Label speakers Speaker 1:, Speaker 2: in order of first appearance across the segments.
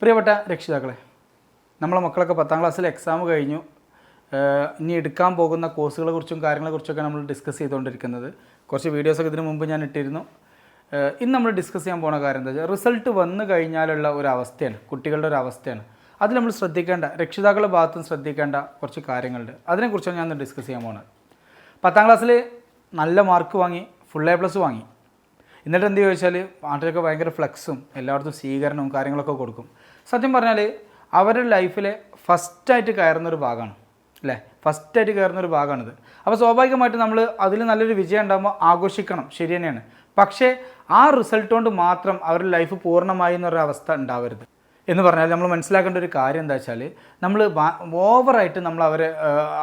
Speaker 1: പ്രിയപ്പെട്ട രക്ഷിതാക്കളെ നമ്മളെ മക്കളൊക്കെ പത്താം ക്ലാസ്സിൽ എക്സാം കഴിഞ്ഞു. ഇനി എടുക്കാൻ പോകുന്ന കോഴ്സുകളെ കുറിച്ചും കാര്യങ്ങളെ കുറിച്ചൊക്കെ നമ്മൾ ഡിസ്കസ് ചെയ്തുകൊണ്ടിരിക്കുന്നത്. കുറച്ച് വീഡിയോസൊക്കെ ഇതിനു മുമ്പ് ഞാൻ ഇട്ടിരുന്നു. ഇന്ന് നമ്മൾ ഡിസ്കസ് ചെയ്യാൻ പോണ കാര്യം എന്താ വെച്ചാൽ റിസൾട്ട് വന്നു കഴിഞ്ഞാലുള്ള ഒരു അവസ്ഥയാണ് കുട്ടികളുടെ ഒരു അവസ്ഥയാണ്. അതിൽ നമ്മൾ ശ്രദ്ധിക്കേണ്ട രക്ഷിതാക്കളുടെ ഭാഗത്തും ശ്രദ്ധിക്കേണ്ട കുറച്ച് കാര്യങ്ങളുണ്ട്. അതിനെക്കുറിച്ചാണ് ഞാൻ ഡിസ്കസ് ചെയ്യാൻ പോകുന്നത്. പത്താം ക്ലാസ്സിൽ നല്ല മാർക്ക് വാങ്ങി ഫുൾ എ പ്ലസ് വാങ്ങി. എന്നിട്ട് എന്ത് ചോദിച്ചാൽ പാർട്ടിയൊക്കെ ഭയങ്കര ഫ്ലെക്സും എല്ലായിടത്തും സ്വീകരണവും കാര്യങ്ങളൊക്കെ കൊടുക്കും. സത്യം പറഞ്ഞാൽ അവരുടെ ലൈഫിലെ ഫസ്റ്റായിട്ട് കയറുന്നൊരു ഭാഗമാണ് അല്ലേ? ഫസ്റ്റായിട്ട് കയറുന്നൊരു ഭാഗമാണിത്. അപ്പോൾ സ്വാഭാവികമായിട്ട് നമ്മൾ അതിൽ നല്ലൊരു വിജയം ഉണ്ടാകുമ്പോൾ ആഘോഷിക്കണം ശരി തന്നെയാണ്. പക്ഷേ ആ റിസൾട്ട് കൊണ്ട് മാത്രം അവരുടെ ലൈഫ് പൂർണമായി എന്നൊരു അവസ്ഥ ഉണ്ടാവരുത്. എന്ന് പറഞ്ഞാൽ നമ്മൾ മനസ്സിലാക്കേണ്ട ഒരു കാര്യം എന്താ വെച്ചാൽ നമ്മൾ ഓവറായിട്ട് നമ്മൾ അവരെ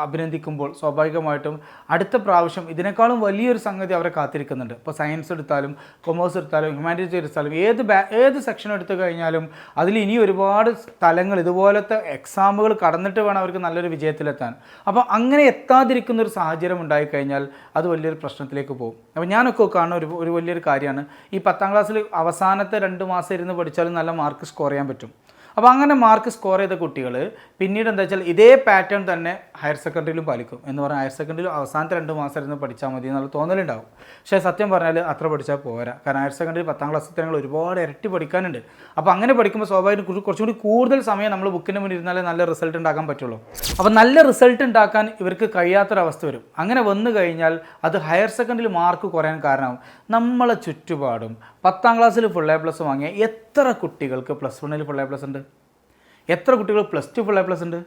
Speaker 1: അഭിനന്ദിക്കുമ്പോൾ സ്വാഭാവികമായിട്ടും അടുത്ത പ്രാവശ്യം ഇതിനേക്കാളും വലിയൊരു സംഗതി അവരെ കാത്തിരിക്കുന്നുണ്ട്. ഇപ്പോൾ സയൻസ് എടുത്താലും കൊമേഴ്സ് എടുത്താലും ഹ്യൂമാനിറ്റീസ് എടുത്താലും ഏത് ഏത് സെക്ഷൻ എടുത്തു കഴിഞ്ഞാലും അതിൽ ഇനി ഒരുപാട് സ്ഥലങ്ങൾ ഇതുപോലത്തെ എക്സാമുകൾ കടന്നിട്ട് വേണം അവർക്ക് നല്ലൊരു വിജയത്തിലെത്താൻ. അപ്പോൾ അങ്ങനെ എത്താതിരിക്കുന്ന ഒരു സാഹചര്യം ഉണ്ടായിക്കഴിഞ്ഞാൽ അത് വലിയൊരു പ്രശ്നത്തിലേക്ക് പോകും. അപ്പോൾ ഞാനൊക്കെ കാണുന്ന ഒരു ഒരു വലിയൊരു കാര്യമാണ്. ഈ പത്താം ക്ലാസ്സിൽ അവസാനത്തെ രണ്ട് മാസം ഇരുന്ന് പഠിച്ചാലും നല്ല മാർക്ക് സ്കോർ ചെയ്യാൻ പറ്റും. അപ്പോൾ അങ്ങനെ മാർക്ക് സ്കോർ ചെയ്ത കുട്ടികൾ പിന്നീട് എന്താ വെച്ചാൽ ഇതേ പാറ്റേൺ തന്നെ ഹയർ സെക്കൻഡറിയിലും പാലിക്കും എന്ന് പറഞ്ഞാൽ ഹയർ സെക്കൻഡറിയിലും അവസാനത്തെ രണ്ട് മാസം ഇരുന്ന് പഠിച്ചാൽ മതി എന്നുള്ള തോന്നലുണ്ടാവും. പക്ഷേ സത്യം പറഞ്ഞാൽ അത്ര പഠിച്ചാൽ പോരാ. കാരണം ഹയർ സെക്കൻഡറി പത്താം ക്ലാസ്സിൽ ഞങ്ങൾ ഒരുപാട് ഇരട്ടി പഠിക്കാനുണ്ട്. അപ്പോൾ അങ്ങനെ പഠിക്കുമ്പോൾ സ്വാഭാവികം കുറച്ചുകൂടി കുറച്ചും കൂടി കൂടുതൽ സമയം നമ്മൾ ബുക്കിന് മുന്നിൽ ഇരുന്നാലേ നല്ല റിസൾട്ട് ഉണ്ടാക്കാൻ പറ്റുള്ളൂ. അപ്പോൾ നല്ല റിസൾട്ട് ഉണ്ടാക്കാൻ ഇവർക്ക് കഴിയാത്തൊരവസ്ഥ വരും. അങ്ങനെ വന്നു കഴിഞ്ഞാൽ അത് ഹയർ സെക്കൻഡറിൽ മാർക്ക് കുറയാൻ കാരണമാവും. നമ്മളെ ചുറ്റുപാടും പത്താം ക്ലാസ്സിൽ ഫുൾ എ പ്ലസ് വാങ്ങിയ എത്ര കുട്ടികൾക്ക് പ്ലസ് വണ്ണിൽ ഫുൾ എ പ്ലസ് ഉണ്ട്? എത്ര കുട്ടികൾ plus two full A plus ഉണ്ട്?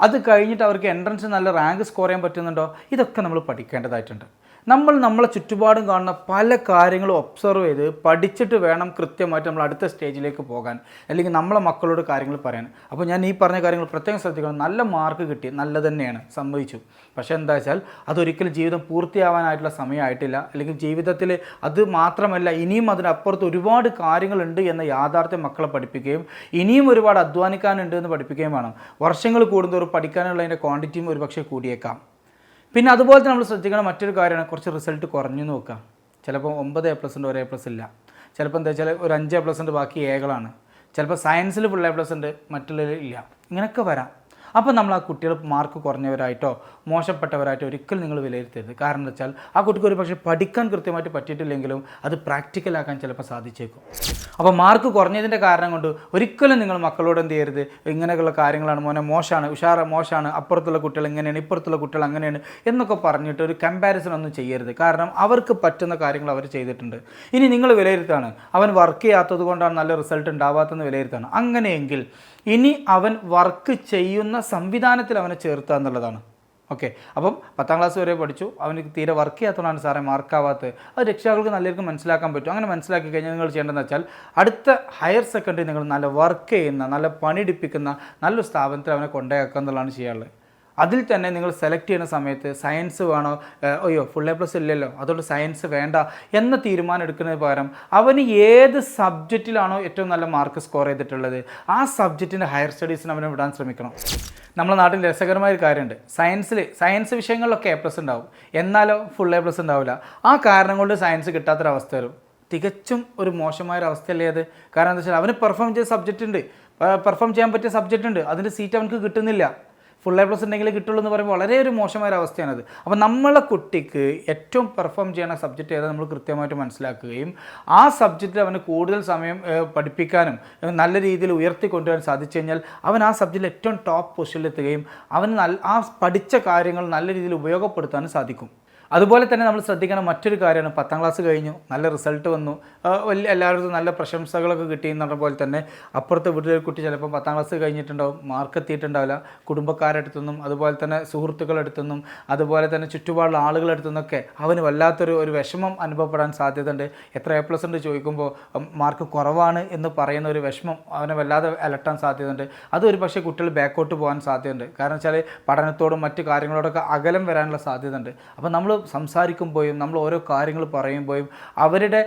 Speaker 1: അത് കഴിഞ്ഞിട്ട് അവർക്ക് എൻട്രൻസ് നല്ല റാങ്ക് സ്കോർ ചെയ്യാൻ പറ്റുന്നുണ്ടോ? ഇതൊക്കെ നമ്മൾ പഠിക്കേണ്ടതായിട്ടുണ്ട്. നമ്മൾ നമ്മളെ ചുറ്റുപാടും കാണുന്ന പല കാര്യങ്ങളും ഒബ്സർവ് ചെയ്ത് പഠിച്ചിട്ട് വേണം കൃത്യമായിട്ട് നമ്മൾ അടുത്ത സ്റ്റേജിലേക്ക് പോകാൻ. അല്ലെങ്കിൽ നമ്മളെ മക്കളോട് കാര്യങ്ങൾ പറയാൻ. അപ്പോൾ ഞാൻ ഈ പറഞ്ഞ കാര്യങ്ങൾ പ്രത്യേകം ശ്രദ്ധിക്കണം. നല്ല മാർക്ക് കിട്ടി. നല്ല തന്നെയാണ്. സമ്മതിച്ചു. പക്ഷേ എന്താ വെച്ചാൽ അതൊരിക്കലും ജീവിതം പൂർത്തിയാവാനായിട്ടുള്ള സമയമായിട്ടില്ല. അല്ലെങ്കിൽ ജീവിതത്തിൽ അത് മാത്രമല്ല ഇനിയും അതിനപ്പുറത്ത് ഒരുപാട് കാര്യങ്ങളുണ്ട് എന്ന യാഥാർത്ഥ്യം മക്കളെ പഠിപ്പിക്കുകയും ഇനിയും ഒരുപാട് അധ്വാനിക്കാനുണ്ട് എന്ന് പഠിപ്പിക്കുകയും വേണം. വർഷങ്ങൾ കൂടുന്തോറും പഠിക്കാനുള്ളതിന്റെ ക്വാണ്ടിറ്റിയും ഒരുപക്ഷെ കൂടിയേക്കാം. പിന്നെ അതുപോലെ തന്നെ നമ്മൾ ശ്രദ്ധിക്കണം മറ്റൊരു കാര്യമാണ് കുറച്ച് റിസൾട്ട് കുറഞ്ഞു നോക്കാം ചിലപ്പോൾ ഒമ്പത് എ പ്ലസ് ഉണ്ട് ഒരു എ പ്ലസ് ഇല്ല. ചിലപ്പോൾ എന്താ വെച്ചാൽ ഒരു അഞ്ച് എ പ്ലസ് ഉണ്ട് ബാക്കി എകളാണ് ചിലപ്പോൾ സയൻസിൽ ഫുൾ എ പ്ലസ് ഉണ്ട് മറ്റുള്ളവർ ഇല്ല. ഇങ്ങനെയൊക്കെ വരാം. അപ്പോൾ നമ്മൾ ആ കുട്ടികൾ മാർക്ക് കുറഞ്ഞവരായിട്ടോ മോശപ്പെട്ടവരായിട്ടോ ഒരിക്കലും നിങ്ങൾ വിലയിരുത്തരുത്. കാരണം എന്ന് വെച്ചാൽ ആ കുട്ടിക്ക് ഒരു പക്ഷേ പഠിക്കാൻ കൃത്യമായിട്ട് പറ്റിയിട്ടില്ലെങ്കിലും അത് പ്രാക്ടിക്കലാക്കാൻ ചിലപ്പോൾ സാധിച്ചേക്കും. അപ്പോൾ മാർക്ക് കുറഞ്ഞതിന്റെ കാരണം കൊണ്ട് ഒരിക്കലും നിങ്ങൾ മക്കളോട് എന്ത് ചെയ്യരുത്? ഇങ്ങനെയുള്ള കാര്യങ്ങളാണ് മോനെ മോശമാണ് ഉഷാറ മോശമാണ് അപ്പുറത്തുള്ള കുട്ടികൾ ഇങ്ങനെയാണ് ഇപ്പുറത്തുള്ള കുട്ടികൾ അങ്ങനെയാണ് എന്നൊക്കെ പറഞ്ഞിട്ട് ഒരു കമ്പാരിസൺ ഒന്നും ചെയ്യരുത്. കാരണം അവർക്ക് പറ്റുന്ന കാര്യങ്ങൾ അവർ ചെയ്തിട്ടുണ്ട്. ഇനി നിങ്ങൾ വിലയിരുത്താണ് അവൻ വർക്ക് ചെയ്യാത്തത് കൊണ്ടാണ് നല്ല റിസൾട്ട് ഉണ്ടാവാത്തതെന്ന് വിലയിരുത്താണ് അങ്ങനെയെങ്കിൽ ഇനി അവൻ വർക്ക് ചെയ്യുന്ന സംവിധാനത്തിൽ അവനെ ചേർത്തുക എന്നുള്ളതാണ്. ഓക്കെ അപ്പം പത്താം ക്ലാസ് വരെ പഠിച്ചു. അവന് തീരെ വർക്ക് ചെയ്യാത്തതുകൊണ്ടാണ് സാറേ മാർക്കാവാത്തത് അത് രക്ഷിതാക്കൾക്ക് നല്ല രീതിക്ക് മനസ്സിലാക്കാൻ പറ്റും. അങ്ങനെ മനസ്സിലാക്കി കഴിഞ്ഞാൽ നിങ്ങൾ ചെയ്യേണ്ടതെന്ന് വെച്ചാൽ അടുത്ത ഹയർ സെക്കൻഡറി നിങ്ങൾ നല്ല വർക്ക് ചെയ്യുന്ന നല്ല പണിയെടുപ്പിക്കുന്ന നല്ലൊരു സ്ഥാപനത്തിൽ അവനെ കൊണ്ടേക്കുക എന്നുള്ളതാണ് ചെയ്യാനുള്ളത്. അതിൽ തന്നെ നിങ്ങൾ സെലക്ട് ചെയ്യുന്ന സമയത്ത് സയൻസ് വേണോ? അയ്യോ ഫുൾ എ പ്ലസ് ഇല്ലല്ലോ. അതുകൊണ്ട് സയൻസ് വേണ്ട എന്ന തീരുമാനം എടുക്കുന്നതിന് പകരം അവന് ഏത് സബ്ജക്റ്റിലാണോ ഏറ്റവും നല്ല മാർക്ക് സ്കോർ ചെയ്തിട്ടുള്ളത്? ആ സബ്ജക്റ്റിന്റെ ഹയർ സ്റ്റഡീസിന് അവനെ വിടാൻ ശ്രമിക്കണം. നമ്മുടെ നാട്ടിൽ രസകരമായ ഒരു കാര്യമുണ്ട്. സയൻസിൽ സയൻസ് വിഷയങ്ങളിലൊക്കെ എ പ്ലസ് ഉണ്ടാവും. എന്നാലോ ഫുൾ എ പ്ലസ് ഉണ്ടാവില്ല. ആ കാരണം കൊണ്ട് സയൻസ് കിട്ടാത്തൊരവസ്ഥ വരും തികച്ചും ഒരു മോശമായ ഒരു അവസ്ഥയല്ലേ അത്? കാരണം എന്താ വെച്ചാൽ അവന് പെർഫോം ചെയ്ത സബ്ജക്റ്റ് ഉണ്ട്. പെർഫോം ചെയ്യാൻ പറ്റിയ സബ്ജക്റ്റ് ഉണ്ട്. അതിന്റെ സീറ്റ് അവനക്ക് കിട്ടുന്നില്ല. ഫുൾ എ പ്ലസ് ഉണ്ടെങ്കിൽ കിട്ടുള്ളൂ എന്ന് പറയുമ്പോൾ വളരെ ഒരു മോശമായ ഒരു അവസ്ഥയാണത്. അപ്പോൾ നമ്മളെ കുട്ടിക്ക് ഏറ്റവും പെർഫോം ചെയ്യുന്ന സബ്ജക്റ്റ് ഏതാ നമ്മൾ കൃത്യമായിട്ട് മനസ്സിലാക്കുകയും ആ സബ്ജക്റ്റിൽ അവന് കൂടുതൽ സമയം പഠിപ്പിക്കാനും നല്ല രീതിയിൽ ഉയർത്തിക്കൊണ്ടുവരാൻ സാധിച്ചു കഴിഞ്ഞാൽ അവൻ ആ സബ്ജക്റ്റിൽ ഏറ്റവും ടോപ്പ് പൊസിഷനിലെത്തുകയും അവന് നല്ല ആ പഠിച്ച കാര്യങ്ങൾ നല്ല രീതിയിൽ ഉപയോഗപ്പെടുത്താനും സാധിക്കും. അതുപോലെ തന്നെ നമ്മൾ ശ്രദ്ധിക്കണം മറ്റൊരു കാര്യമാണ് പത്താം ക്ലാസ് കഴിഞ്ഞു നല്ല റിസൾട്ട് വന്നു. വലിയ എല്ലാവർക്കും നല്ല പ്രശംസകളൊക്കെ കിട്ടി എന്ന് പറഞ്ഞ പോലെ തന്നെ അപ്പുറത്തെ വീട്ടിലൊരു കുട്ടി ചിലപ്പോൾ പത്താം ക്ലാസ് കഴിഞ്ഞിട്ടുണ്ടാവും മാർക്ക് എത്തിയിട്ടുണ്ടാവില്ല. കുടുംബക്കാരടുത്തുനിന്നും അതുപോലെ തന്നെ സുഹൃത്തുക്കളടുത്തുനിന്നും അതുപോലെ തന്നെ ചുറ്റുപാടുള്ള ആളുകളടുത്തുനിന്നൊക്കെ അവന് വല്ലാത്തൊരു ഒരു വിഷമം അനുഭവപ്പെടാൻ സാധ്യതയുണ്ട്. എത്ര എ പ്ലസ് ഉണ്ട് ചോദിക്കുമ്പോൾ മാർക്ക് കുറവാണ് എന്ന് പറയുന്ന ഒരു വിഷമം അവനെ വല്ലാതെ അലട്ടാൻ സാധ്യതയുണ്ട്. അതൊരു പക്ഷേ കുട്ടികൾ ബാക്കോട്ട് പോകാൻ സാധ്യതയുണ്ട്. കാരണം വെച്ചാൽ പഠനത്തോടും മറ്റു കാര്യങ്ങളോടൊക്കെ അകലം വരാനുള്ള സാധ്യതയുണ്ട്. അപ്പോൾ നമ്മൾ സംസാരിക്കുമ്പോഴും നമ്മൾ ഓരോ കാര്യങ്ങൾ പറയുമ്പോഴും അവരുടെ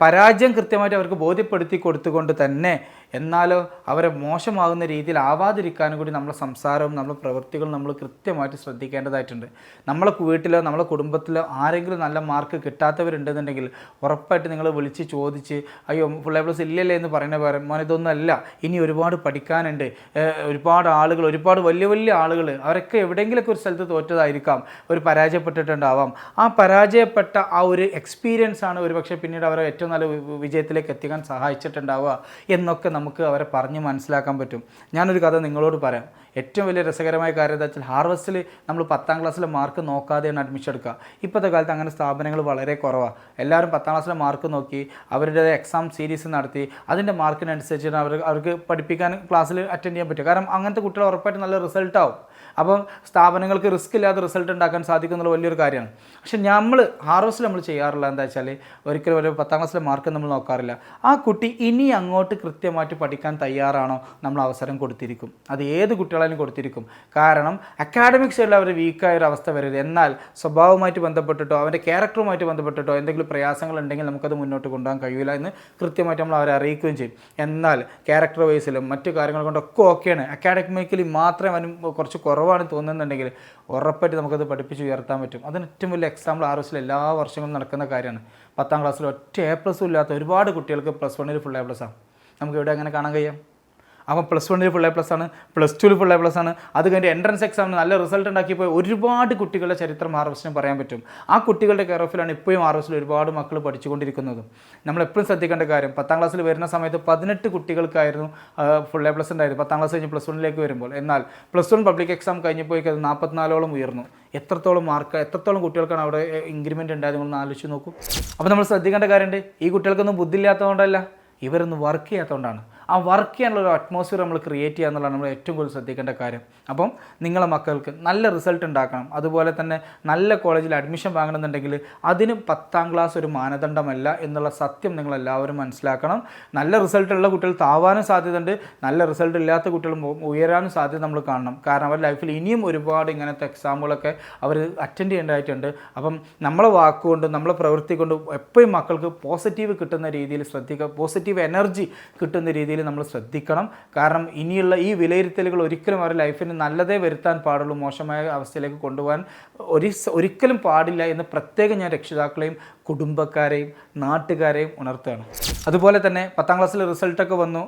Speaker 1: പരാജയം കൃത്യമായിട്ട് അവർക്ക് ബോധ്യപ്പെടുത്തി കൊടുത്തുകൊണ്ട് തന്നെ എന്നാലോ അവരെ മോശമാകുന്ന രീതിയിൽ ആവാതിരിക്കാനും കൂടി നമ്മളെ സംസാരവും നമ്മുടെ പ്രവൃത്തികളും നമ്മൾ കൃത്യമായിട്ട് ശ്രദ്ധിക്കേണ്ടതായിട്ടുണ്ട്. നമ്മളെ വീട്ടിലോ നമ്മളെ കുടുംബത്തിലോ ആരെങ്കിലും നല്ല മാർക്ക് കിട്ടാത്തവരുണ്ടെന്നുണ്ടെങ്കിൽ ഉറപ്പായിട്ട് നിങ്ങൾ വിളിച്ച് ചോദിച്ച് അയ്യോ ഫുൾ പ്ലസ് ഇല്ലല്ലേ? എന്ന് പറയുന്ന പകരം മോനെ ഇതൊന്നും അല്ല. ഇനി ഒരുപാട് പഠിക്കാനുണ്ട്. ഒരുപാട് ആളുകൾ ഒരുപാട് വലിയ വലിയ ആളുകൾ അവരൊക്കെ എവിടെയെങ്കിലുമൊക്കെ ഒരു സ്ഥലത്ത് തോറ്റതായിരിക്കാം. ഒരു പരാജയപ്പെട്ടിട്ടുണ്ടാവാം. ആ പരാജയപ്പെട്ട ആ ഒരു എക്സ്പീരിയൻസ് ആണ് ഒരുപക്ഷെ പിന്നീട് അവരെ ഏറ്റവും നല്ല വിജയത്തിലേക്ക് എത്തിക്കാൻ സഹായിച്ചിട്ടുണ്ടാവുക എന്നൊക്കെ നമുക്ക് അവരെ പറഞ്ഞ് മനസ്സിലാക്കാൻ പറ്റും. ഞാനൊരു കഥ നിങ്ങളോട് പറയാം. ഏറ്റവും വലിയ രസകരമായ കാര്യം എന്താ വെച്ചാൽ ഹാർവസ്റ്റിൽ നമ്മൾ പത്താം ക്ലാസ്സിലെ മാർക്ക് നോക്കാതെയാണ് അഡ്മിഷൻ എടുക്കുക. ഇപ്പോഴത്തെ കാലത്ത് അങ്ങനെ സ്ഥാപനങ്ങൾ വളരെ കുറവാണ് എല്ലാവരും പത്താം ക്ലാസ്സിലെ മാർക്ക് നോക്കി അവരുടെ എക്സാം സീരീസ് നടത്തി അതിന്റെ മാർക്കിനനുസരിച്ച് അവർ അവർക്ക് പഠിപ്പിക്കാൻ ക്ലാസ്സിൽ അറ്റൻഡ് ചെയ്യാൻ പറ്റും കാരണം അങ്ങനത്തെ കുട്ടികൾ ഉറപ്പായിട്ട് നല്ല റിസൾട്ട് ആവും അപ്പം സ്ഥാപനങ്ങൾക്ക് റിസ്ക് ഇല്ലാതെ റിസൾട്ട് ഉണ്ടാക്കാൻ സാധിക്കും എന്നുള്ള വലിയൊരു കാര്യമാണ്. പക്ഷെ നമ്മൾ ഹാർവസ്റ്റിൽ നമ്മൾ ചെയ്യാറില്ല എന്താ വെച്ചാൽ ഒരിക്കലും ഒരു പത്താം ക്ലാസ്സിലെ മാർക്ക് നമ്മൾ നോക്കാറില്ല. ആ കുട്ടി ഇനി അങ്ങോട്ട് കൃത്യമായിട്ട് പഠിക്കാൻ തയ്യാറാണോ നമ്മൾ അവസരം കൊടുത്തിരിക്കും. അത് ഏത് കുട്ടികളായാലും കൊടുത്തിരിക്കും. കാരണം അക്കാഡമിക് സൈഡിൽ അവർ വീക്കായ ഒരു അവസ്ഥ വരരുത്. എന്നാൽ സ്വഭാവമായിട്ട് ബന്ധപ്പെട്ടിട്ടോ അവന്റെ ക്യാരക്ടറുമായിട്ട് ബന്ധപ്പെട്ടിട്ടോ എന്തെങ്കിലും പ്രയാസങ്ങൾ ഉണ്ടെങ്കിൽ നമുക്കത് മുന്നോട്ട് കൊണ്ടുപോകാൻ കഴിയില്ല എന്ന് കൃത്യമായിട്ട് നമ്മൾ അവരെ അറിയിക്കുകയും ചെയ്യും. എന്നാൽ ക്യാരക്ടർ വൈസിലും മറ്റു കാര്യങ്ങൾ കൊണ്ടൊക്കെ ഓക്കെയാണ് അക്കാഡമിക്കലി മാത്രമേ അവന് കുറച്ച് കുറവാണ് തോന്നുന്നുണ്ടെങ്കിൽ ഉറപ്പായിട്ട് നമുക്കത് പഠിപ്പിച്ച് ഉയർത്താൻ പറ്റും. അതിന് ഏറ്റവും വലിയ എക്സാമ്പിൾ ആർ എസിൽ എല്ലാ വർഷങ്ങളും നടക്കുന്ന കാര്യമാണ്. പത്താം ക്ലാസ്സിൽ ഒറ്റ എ പ്ലസും ഇല്ലാത്ത ഒരുപാട് കുട്ടികൾക്ക് പ്ലസ് വണ്ണിൽ ഫുൾ എ പ്ലസ് ആണ് നമുക്ക് ഇവിടെ അങ്ങനെ കാണാൻ കഴിയാം? അപ്പം പ്ലസ് വണ്ണിൽ ഫുൾ എ പ്ലസ് ആണ് പ്ലസ് ടുവിൽ ഫുൾ എ പ്ലസ് ആണ്. അത് കഴിഞ്ഞ് എൻട്രൻസ് എക്സാമിന് നല്ല റിസൾട്ട് ഉണ്ടാക്കിയപ്പോൾ ഒരുപാട് കുട്ടികളുടെ ചരിത്രം ആർവസ്റ്റിന് പറയാൻ പറ്റും. ആ കുട്ടികളുടെ കെയർ ഓഫിലാണ് ഇപ്പോഴും ആർവസ്റ്റിൽ ഒരുപാട് മക്കൾ പഠിച്ചുകൊണ്ടിരിക്കുന്നതും. നമ്മൾ എപ്പോഴും ശ്രദ്ധിക്കേണ്ട കാര്യം പത്താം ക്ലാസ്സിൽ വരുന്ന സമയത്ത് പതിനെട്ട് കുട്ടികൾക്കായിരുന്നു ഫുൾ എ പ്ലസ് ഉണ്ടായിരുന്നു പത്താം ക്ലാസ് കഴിഞ്ഞ് പ്ലസ് വണ്ണിലേക്ക് വരുമ്പോൾ. എന്നാൽ പ്ലസ് വൺ പബ്ലിക് എക്സാം കഴിഞ്ഞപ്പോഴേക്ക് അത് നാൽപ്പത്തിനാലോളം ഉയർന്നു. എത്രത്തോളം മാർക്ക് എത്രത്തോളം കുട്ടികൾക്കാണ് അവിടെ ഇൻക്രിമെന്റ് ഉണ്ടായത് നിങ്ങൾ ആലോചിച്ച് നോക്കും. അപ്പോൾ നമ്മൾ ശ്രദ്ധിക്കേണ്ട കാര്യമുണ്ട് ഈ കുട്ടികൾക്കൊന്നും ബുദ്ധി ഇല്ലാത്തതുകൊണ്ടല്ല ഇവരൊന്നും വർക്ക് ചെയ്യാത്തതുകൊണ്ടാണ്. ആ വർക്ക് ചെയ്യാനുള്ള ഒരു അറ്റ്മോസ്ഫിയർ നമ്മൾ ക്രിയേറ്റ് ചെയ്യുക എന്നുള്ളതാണ് നമ്മൾ ഏറ്റവും കൂടുതൽ ശ്രദ്ധിക്കേണ്ട കാര്യം. അപ്പം നിങ്ങളെ മക്കൾക്ക് നല്ല റിസൾട്ട് ഉണ്ടാക്കണം. അതുപോലെ തന്നെ നല്ല കോളേജിൽ അഡ്മിഷൻ വാങ്ങണമെന്നുണ്ടെങ്കിൽ അതിന് പത്താം ക്ലാസ് ഒരു മാനദണ്ഡമല്ല എന്നുള്ള സത്യം നിങ്ങൾ എല്ലാവരും മനസ്സിലാക്കണം. നല്ല റിസൾട്ട് ഉള്ള കുട്ടികൾ താവാനും സാധ്യതയുണ്ട്. നല്ല റിസൾട്ട് ഇല്ലാത്ത കുട്ടികൾ ഉയരാനും സാധ്യത നമ്മൾ കാണണം. കാരണം അവരുടെ ലൈഫിൽ ഇനിയും ഒരുപാട് ഇങ്ങനത്തെ എക്സാമുകളൊക്കെ അവർ അറ്റൻഡ് ചെയ്യേണ്ടതായിട്ടുണ്ട്. അപ്പം നമ്മളെ വാക്കുകൊണ്ടും നമ്മളെ പ്രവൃത്തി കൊണ്ടും എപ്പോഴും മക്കൾക്ക് പോസിറ്റീവ് കിട്ടുന്ന രീതിയിൽ ശ്രദ്ധിക്കുക പോസിറ്റീവ് എനർജി കിട്ടുന്ന രീതിയിൽ നമ്മൾ ശ്രദ്ധിക്കണം. കാരണം ഇനിയുള്ള ഈ വിലയിരുത്തലുകൾ ഒരിക്കലും അവരുടെ ലൈഫിന് നല്ലതേ വരുത്താൻ പാടുള്ളൂ മോശമായ അവസ്ഥയിലേക്ക് കൊണ്ടുപോകാൻ ഒരു ഒരിക്കലും പാടില്ല എന്ന് പ്രത്യേകം ഞാൻ രക്ഷിതാക്കളെയും കുടുംബക്കാരെയും നാട്ടുകാരെയും ഉണർത്തുകയാണ്. അതുപോലെ തന്നെ പത്താം ക്ലാസ്സിലെ റിസൾട്ടൊക്കെ വന്നു.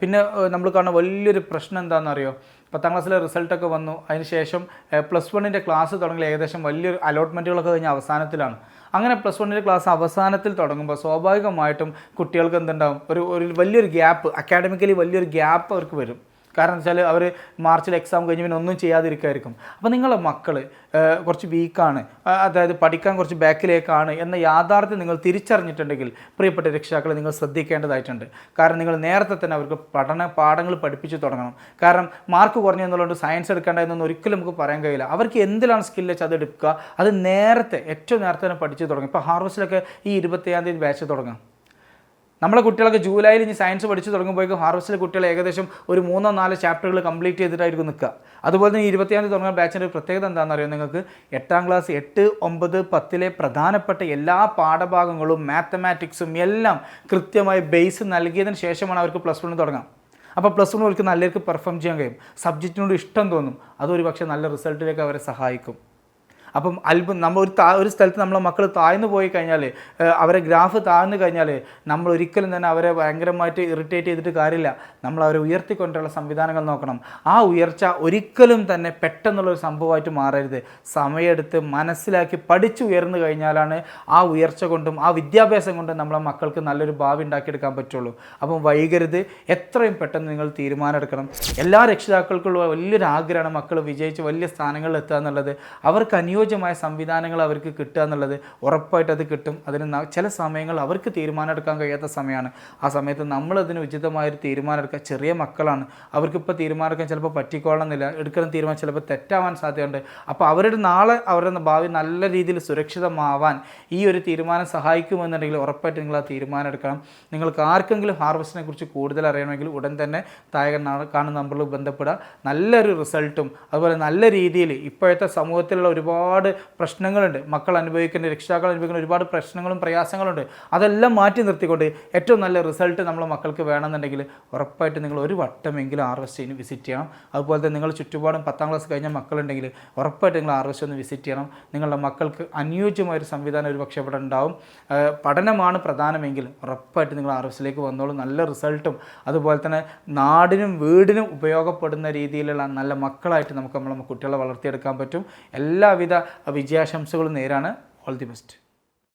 Speaker 1: പിന്നെ നമ്മൾ കാണുന്ന വലിയൊരു പ്രശ്നം എന്താണെന്നറിയോ? പത്താം ക്ലാസ്സിലെ റിസൾട്ടൊക്കെ വന്നു. അതിനുശേഷം പ്ലസ് വണ്ണിന്റെ ക്ലാസ് തുടങ്ങി ഏകദേശം വലിയൊരു അലോട്ട്മെന്റുകളൊക്കെ കഴിഞ്ഞ അവസാനത്തിലാണ്. അങ്ങനെ പ്ലസ് വണ്ണിന്റെ ക്ലാസ് അവസാനത്തിൽ തുടങ്ങുമ്പോൾ സ്വാഭാവികമായിട്ടും കുട്ടികൾക്ക് എന്തുണ്ടാവും? ഒരു ഒരു വലിയൊരു ഗ്യാപ്പ് അക്കാഡമിക്കലി വലിയൊരു ഗ്യാപ്പ് അവർക്ക് വരും. കാരണം വെച്ചാൽ അവർ മാർച്ചിൽ എക്സാം കഴിഞ്ഞ് പിന്നെ ഒന്നും ചെയ്യാതിരിക്കുമായിരിക്കും അപ്പോൾ നിങ്ങളെ മക്കൾ കുറച്ച് വീക്കാണ് അതായത് പഠിക്കാൻ കുറച്ച് ബാക്കിലേക്കാണ് എന്ന യാഥാർത്ഥ്യം നിങ്ങൾ തിരിച്ചറിഞ്ഞിട്ടുണ്ടെങ്കിൽ പ്രിയപ്പെട്ട രക്ഷിതാക്കളെ നിങ്ങൾ ശ്രദ്ധിക്കേണ്ടതായിട്ടുണ്ട്. കാരണം നിങ്ങൾ നേരത്തെ തന്നെ അവർക്ക് പഠന പാഠങ്ങൾ പഠിപ്പിച്ചു തുടങ്ങണം. കാരണം മാർക്ക് കുറഞ്ഞു എന്നുള്ളത് സയൻസ് എടുക്കേണ്ട എന്നൊന്നും ഒരിക്കലും നമുക്ക് പറയാൻ കഴിയില്ല. അവർക്ക് എന്തിലാണ് സ്കില്ല് വെച്ചാൽ അത് എടുക്കുക? അത് നേരത്തെ ഏറ്റവും നേരത്തെ തന്നെ പഠിച്ചു തുടങ്ങും. ഇപ്പോൾ ഹാർവസ്റ്റിലൊക്കെ ഈ ഇരുപത്തിയാം തീയതി ബാച്ച് തുടങ്ങാം. നമ്മളെ കുട്ടികളൊക്കെ ജൂലൈയിൽ ഇനി സയൻസ് പഠിച്ച് തുടങ്ങുമ്പോഴേക്കും ഹാർവസ്റ്റിലെ കുട്ടികൾ ഏകദേശം ഒരു മൂന്നോ നാലോ ചാപ്റ്ററുകൾ കംപ്ലീറ്റ് ചെയ്തിട്ടായിരിക്കും നിൽക്കുക. അതുപോലെ തന്നെ ഇരുപത്തിയാം തീയതി തുടങ്ങുന്ന ബാച്ചിന്റെ ഒരു പ്രത്യേകത എന്താണെന്ന് അറിയാം നിങ്ങൾക്ക്? എട്ടാം ക്ലാസ് എട്ട് ഒമ്പത് പത്തിലെ പ്രധാനപ്പെട്ട എല്ലാ പാഠഭാഗങ്ങളും മാത്തമാറ്റിക്സും എല്ലാം കൃത്യമായി ബേസ് നൽകിയതിന് ശേഷമാണ് അവർക്ക് പ്ലസ് വൺ തുടങ്ങാം. അപ്പോൾ പ്ലസ് വൺ അവർക്ക് നല്ലവർക്ക് പെർഫോം ചെയ്യാൻ കഴിയും. സബ്ജക്റ്റിനോട് ഇഷ്ടം തോന്നും. അതൊരു പക്ഷേ നല്ല റിസൾട്ടിലേക്ക് അവരെ സഹായിക്കും. അപ്പം അത്ഭുതം നമ്മൾ ഒരു താ ഒരു സ്ഥലത്ത് നമ്മളെ മക്കൾ താഴ്ന്നു പോയി കഴിഞ്ഞാൽ അവരെ ഗ്രാഫ് താഴ്ന്നു കഴിഞ്ഞാൽ നമ്മൾ ഒരിക്കലും തന്നെ അവരെ ഭയങ്കരമായിട്ട് ഇറിറ്റേറ്റ് ചെയ്തിട്ട് കാര്യമില്ല. നമ്മൾ അവരെ ഉയർത്തിക്കൊണ്ടുള്ള സംവിധാനങ്ങൾ നോക്കണം. ആ ഉയർച്ച ഒരിക്കലും തന്നെ പെട്ടെന്നുള്ളൊരു സംഭവമായിട്ട് മാറരുത്. സമയമെടുത്ത് മനസ്സിലാക്കി പഠിച്ചു ഉയർന്നു കഴിഞ്ഞാലാണ് ആ ഉയർച്ച കൊണ്ടും ആ വിദ്യാഭ്യാസം കൊണ്ടും നമ്മളെ മക്കൾക്ക് നല്ലൊരു ഭാവി ഉണ്ടാക്കിയെടുക്കാൻ പറ്റുള്ളൂ. അപ്പം വൈകരുത്. എത്രയും പെട്ടെന്ന് നിങ്ങൾ തീരുമാനമെടുക്കണം. എല്ലാ രക്ഷിതാക്കൾക്കുള്ള വലിയൊരു ആഗ്രഹമാണ് മക്കൾ വിജയിച്ച് വലിയ സ്ഥാനങ്ങളിൽ എത്തുക എന്നുള്ളത്. അവർക്ക് അനുയോജ്യമായ സംവിധാനങ്ങൾ അവർക്ക് കിട്ടുക എന്നുള്ളത് ഉറപ്പായിട്ട് അത് കിട്ടും. അതിന് ചില സമയങ്ങൾ അവർക്ക് തീരുമാനമെടുക്കാൻ കഴിയാത്ത സമയമാണ്. ആ സമയത്ത് നമ്മളതിന് തീരുമാനം എടുക്കുക ചെറിയ മക്കളാണ്. അവർക്കിപ്പോൾ തീരുമാനമെടുക്കാൻ ചിലപ്പോൾ പറ്റിക്കോളണമെന്നില്ല. എടുക്കുന്ന തീരുമാനം ചിലപ്പോൾ തെറ്റാവാൻ സാധ്യതയുണ്ട്. അപ്പോൾ അവരുടെ നാളെ അവരുടെ ഭാവി നല്ല രീതിയിൽ സുരക്ഷിതമാവാൻ ഈ ഒരു തീരുമാനം സഹായിക്കുമെന്നുണ്ടെങ്കിൽ ഉറപ്പായിട്ട് നിങ്ങൾ ആ തീരുമാനം എടുക്കണം. നിങ്ങൾക്ക് ആർക്കെങ്കിലും ഹാർവസ്റ്റിനെ കുറിച്ച് കൂടുതൽ അറിയണമെങ്കിൽ ഉടൻ തന്നെ താഴെ കാണുന്ന നമ്പറിൽ ബന്ധപ്പെടുക. നല്ലൊരു റിസൾട്ടും അതുപോലെ നല്ല രീതിയിൽ ഇപ്പോഴത്തെ സമൂഹത്തിലുള്ള ഒരുപാട് ഒരുപാട് പ്രശ്നങ്ങളുണ്ട്. മക്കൾ അനുഭവിക്കുന്ന രക്ഷിതാക്കൾ അനുഭവിക്കുന്ന ഒരുപാട് പ്രശ്നങ്ങളും പ്രയാസങ്ങളുണ്ട്. അതെല്ലാം മാറ്റി നിർത്തിക്കൊണ്ട് ഏറ്റവും നല്ല റിസൾട്ട് നമ്മൾ മക്കൾക്ക് വേണമെന്നുണ്ടെങ്കിൽ ഉറപ്പായിട്ട് നിങ്ങൾ ഒരു വട്ടമെങ്കിലും ആർ എസ് വിസിറ്റ് ചെയ്യണം. അതുപോലെ തന്നെ നിങ്ങൾ ചുറ്റുപാടും പത്താം ക്ലാസ് കഴിഞ്ഞ മക്കളുണ്ടെങ്കിൽ ഉറപ്പായിട്ട് നിങ്ങൾ ആർ എസ് ഒന്ന് വിസിറ്റ് ചെയ്യണം. നിങ്ങളുടെ മക്കൾക്ക് അനുയോജ്യമായ ഒരു സംവിധാനം ഒരു പക്ഷേ ഇവിടെ ഉണ്ടാവും. പഠനമാണ് പ്രധാനമെങ്കിൽ ഉറപ്പായിട്ട് നിങ്ങൾ ആർ എസിലേക്ക് വന്നോളൂ. നല്ല റിസൾട്ടും അതുപോലെ തന്നെ നാടിനും വീടിനും ഉപയോഗപ്പെടുന്ന രീതിയിലുള്ള നല്ല മക്കളായിട്ട് നമുക്ക് നമ്മളെ കുട്ടികളെ വളർത്തിയെടുക്കാൻ പറ്റും. എല്ലാവിധ വിജയാശംസകളും നേരാണ്. All the best